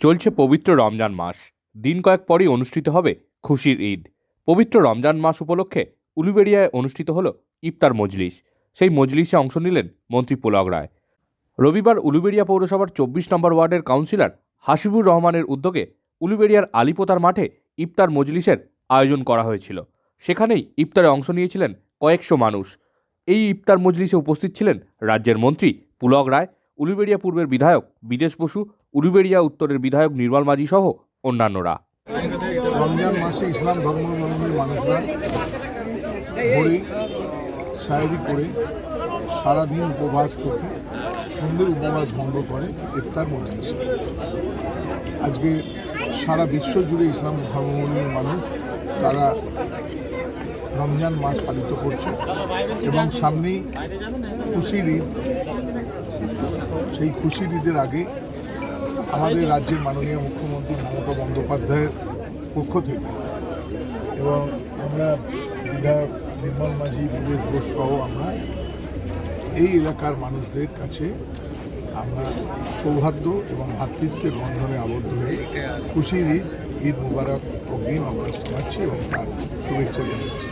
চলছে পবিত্র রমজান মাস। দিন কয়েক পরই অনুষ্ঠিত হবে খুশির ঈদ। পবিত্র রমজান মাস উপলক্ষে উলুবেড়িয়ায় অনুষ্ঠিত হলো ইফতার মজলিস। সেই মজলিসে অংশ নিলেন মন্ত্রী পুলক রায়। রবিবার উলুবেড়িয়া পৌরসভার চব্বিশ নম্বর ওয়ার্ডের কাউন্সিলর হাসিবুর রহমানের উদ্যোগে উলুবেড়িয়ার আলিপোতার মাঠে ইফতার মজলিসের আয়োজন করা হয়েছিল। সেখানেই ইফতারে অংশ নিয়েছিলেন কয়েকশো মানুষ। এই ইফতার মজলিসে উপস্থিত ছিলেন রাজ্যের মন্ত্রী পুলক রায় উলুবেড়িয়া পূর্বের বিধায়ক বিদেশ বসু, উলুবেড়িয়া উত্তরের বিধায়ক নির্মল মাঝি সহ অন্যান্যরা। রমজান মাসে ইসলাম ধর্মাবলম্বী মানুষরা ভোরে সায়রি করে সারাদিন উপবাস থেকে সুন্দর উপবাস ভঙ্গ করে ইফতার মজলিস আজকে সারা বিশ্ব জুড়ে ইসলাম ধর্মাবলম্বী মানুষ তারা রমজান মাস পালিত করছে এবং সামনেই খুশির ঈদ। সেই খুশির ঈদের আগে আমাদের রাজ্যের মাননীয় মুখ্যমন্ত্রী মমতা বন্দ্যোপাধ্যায়ের পক্ষ থেকে এবং আমরা বিধায়ক নির্মল মাঝি বিদেশ বোস সহ আমরা এই এলাকার মানুষদের কাছে আমরা সৌহার্দ্য এবং ভ্রাতৃত্বের বন্ধনে আবদ্ধ হয়ে খুশির ঈদ ঈদ মুবারক অগ্রিম আমরা জানাচ্ছি এবং তার শুভেচ্ছা জানাচ্ছি।